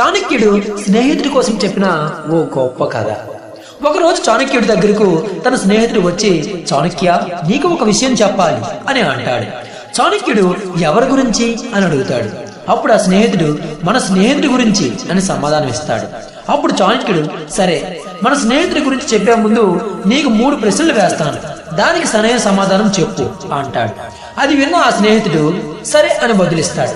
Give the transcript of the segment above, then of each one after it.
చాణక్యుడు స్నేహితుడి కోసం చెప్పిన ఓ గొప్ప కథ. ఒకరోజు చాణక్యుడి దగ్గరకు తన స్నేహితుడు వచ్చి చాణక్య నీకు ఒక విషయం చెప్పాలి అని అంటాడు. చాణక్యుడు ఎవరి గురించి? అని అడుగుతాడు. అప్పుడు ఆ స్నేహితుడు మన స్నేహితుడి గురించి అని సమాధానం ఇస్తాడు. అప్పుడు చాణక్యుడు సరే మన స్నేహితుడి గురించి చెప్పే ముందు నీకు మూడు ప్రశ్నలు వేస్తాను. దానికి సరైన సమాధానం చెప్పు అంటాడు. అది విన్న ఆ స్నేహితుడు సరే అని బదులిస్తాడు.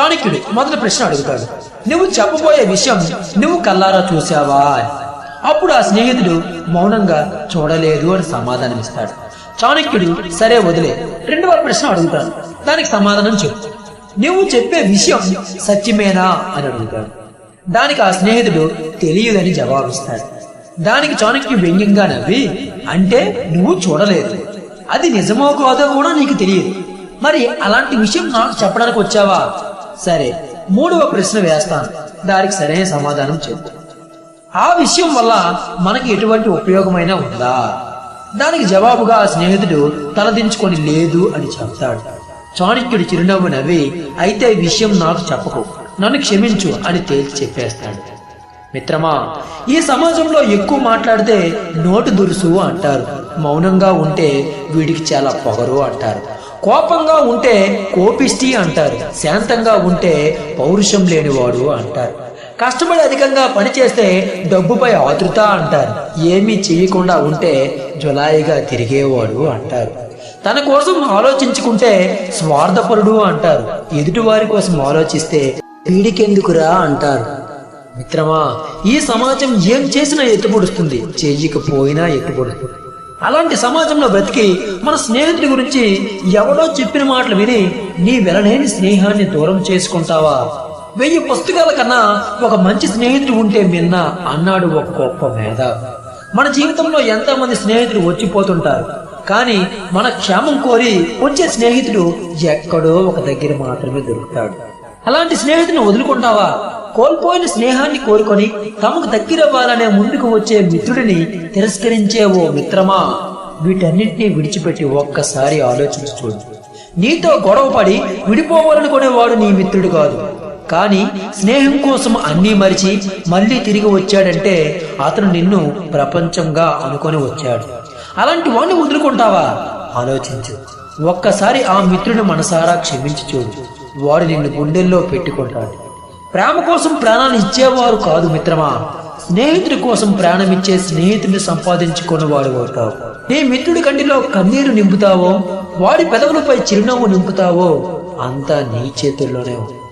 చాణక్యుడు మొదటి ప్రశ్న అడుగుతాడు. నువ్వు చెప్పబోయే విషయం నువ్వు కల్లారా చూసావా అప్పుడు ఆ స్నేహితుడు మౌనంగా చూడలేదు అని సమాధానం ఇస్తాడు చాణక్యుడు సరే వదిలే రెండవ ప్రశ్న అడుగుతాడు. దానికి సమాధానం చెప్పు. నువ్వు చెప్పే విషయం సత్యమేనా అని అడుగుతాడు. దానికి ఆ స్నేహితుడు తెలియదని జవాబిస్తాడు. దానికి చాణక్యు వ్యంగ్యంగా నవ్వి అంటే నువ్వు చూడలేదు. అది నిజమో కాదో కూడా నీకు తెలియదు. మరి అలాంటి విషయం నాకు చెప్పడానికి వచ్చావా? సరే మూడవ ప్రశ్న వేస్తాను. దానికి సరైన సమాధానం చెప్పు. ఆ విషయం వల్ల మనకి ఎటువంటి ఉపయోగమైనా ఉందా? దానికి జవాబుగా ఆ స్నేహితుడు తలదించుకొని లేదు అని చెప్తాడు. చాణక్యుడు చిరునవ్వు నవ్వి అయితే ఈ విషయం నాకు చెప్పకు. నన్ను క్షమించు అని తేల్చి చెప్పేస్తాడు. మిత్రమా ఈ సమాజంలో ఎక్కువ మాట్లాడితే నోటు దురుసు అంటారు. మౌనంగా ఉంటే వీడికి చాలా పొగరు అంటారు. కోపంగా ఉంటే కోపిష్టి అంటారు. శాంతంగా ఉంటే పౌరుషం లేనివాడు అంటారు. కష్టపడి అధికంగా పనిచేస్తే డబ్బుపై ఆతృత అంటారు. ఏమీ చేయకుండా ఉంటే జులాయిగా తిరిగేవాడు అంటారు. తన కోసం ఆలోచించుకుంటే స్వార్థపరుడు అంటారు. ఎదుటివారి కోసం ఆలోచిస్తే పీడికెందుకురా అంటారు. మిత్రమా ఈ సమాజం ఏం చేసినా ఎత్తుపొడుస్తుంది. చేయకపోయినా ఎత్తుపొడుస్తుంది అలాంటి సమాజంలో బ్రతికి మన స్నేహితుడి గురించి ఎవడో చెప్పిన మాటలు విని నీ వెలనేని స్నేహాన్ని దూరం చేసుకుంటావా? వెయ్యి పుస్తకాల కన్నా ఒక మంచి స్నేహితుడు ఉంటే మిన్న అన్నాడు ఒక గొప్ప మేధ. మన జీవితంలో ఎంతో మంది స్నేహితులు వచ్చిపోతుంటారు కానీ మన క్షేమం కోరి వచ్చే స్నేహితుడు ఎక్కడో ఒక దగ్గర మాత్రమే దొరుకుతాడు. అలాంటి స్నేహితుని వదులుకుంటావా? కోల్పోయిన స్నేహాన్ని కోరుకొని తమకు దగ్గరవ్వాలనే ముందుకు వచ్చే మిత్రుడిని తిరస్కరించే ఓ మిత్రమా? వీటన్నింటినీ విడిచిపెట్టి ఒక్కసారి ఆలోచించి చూడు. నీతో గొడవపడి విడిపోవాలనుకునేవాడు నీ మిత్రుడు కాదు. కానీ స్నేహం కోసం అన్నీ మరిచి మళ్ళీ తిరిగి వచ్చాడంటే అతను నిన్ను ప్రపంచంగా అనుకొని వచ్చాడు. అలాంటి వాడిని వదులుకుంటావా? ఆలోచించు. ఒక్కసారి ఆ మిత్రుని మనసారా క్షమించి చూడు. వాడు నిన్ను గుండెల్లో పెట్టుకుంటాడు. ప్రేమ కోసం ప్రాణాలు ఇచ్చేవారు కాదు మిత్రమా. స్నేహితుడి కోసం ప్రాణం ఇచ్చే స్నేహితుడిని సంపాదించుకున్న వాడు అవుతావు. నీ మిత్రుడి కంటిలో కన్నీరు నింపుతావో వాడి పెదవులపై చిరునవ్వు నింపుతావో అంతా నీ చేతుల్లోనే ఉంది.